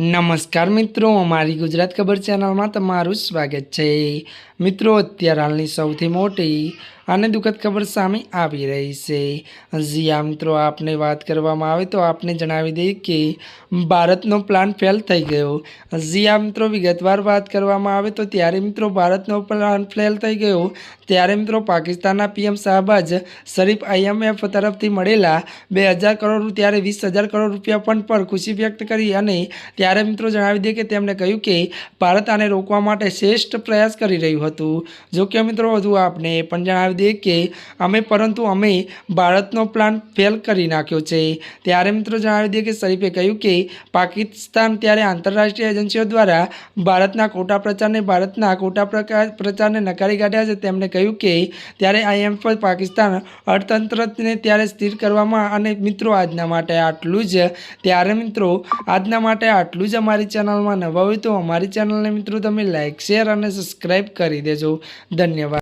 નમસ્કાર મિત્રો અમારી ગુજરાત ખબર ચેનલમાં તમારું સ્વાગત છે. મિત્રો, અત્યારે હાલની સૌથી મોટી અને દુઃખદ ખબર સામે આવી રહી છે. જી આ મિત્રો, આપને વાત કરવામાં આવે તો આપને જણાવી દઈએ કે ભારતનો પ્લાન ફેલ થઈ ગયો. જી આ મિત્રો, વિગતવાર વાત કરવામાં આવે તો ત્યારે મિત્રો, ભારતનો પ્લાન ફેલ થઈ ગયો. ત્યારે મિત્રો, પાકિસ્તાનના પીએમ શાહબાજ શરીફ આઈએમએફ તરફથી મળેલા બે હજાર કરોડ ત્યારે વીસ હજાર કરોડ રૂપિયા ફંડ પર ખુશી વ્યક્ત કરી અને ત્યારે મિત્રો જણાવી દઈએ કે તેમણે કહ્યું કે ભારત આને રોકવા માટે શ્રેષ્ઠ પ્રયાસ કરી રહ્યું હતું. જો કે મિત્રો, વધુ આપને પણ જણાવી દઈએ કે અમે, પરંતુ અમે ભારતનો પ્લાન ફેલ કરી નાખ્યો છે. ત્યારે મિત્રો, જણાવી દઈએ કે શરીફે કહ્યું કે પાકિસ્તાન ત્યારે આંતરરાષ્ટ્રીય એજન્સીઓ દ્વારા ભારતના ખોટા પ્રચારને, ભારતના ખોટા પ્રચારને નકારી કાઢ્યા છે. તેમણે કહ્યું કે ત્યારે આઈએમએફ પાકિસ્તાન અર્થતંત્રને ત્યારે સ્થિર કરવામાં અને મિત્રો, આજના માટે આટલું જ. ત્યારે મિત્રો, આજના માટે આટલું જ અમારી ચેનલમાં નવા હોય તો અમારી ચેનલને મિત્રો, તમે લાઇક શેર અને સબસ્ક્રાઈબ કરી દેજો. ધન્યવાદ.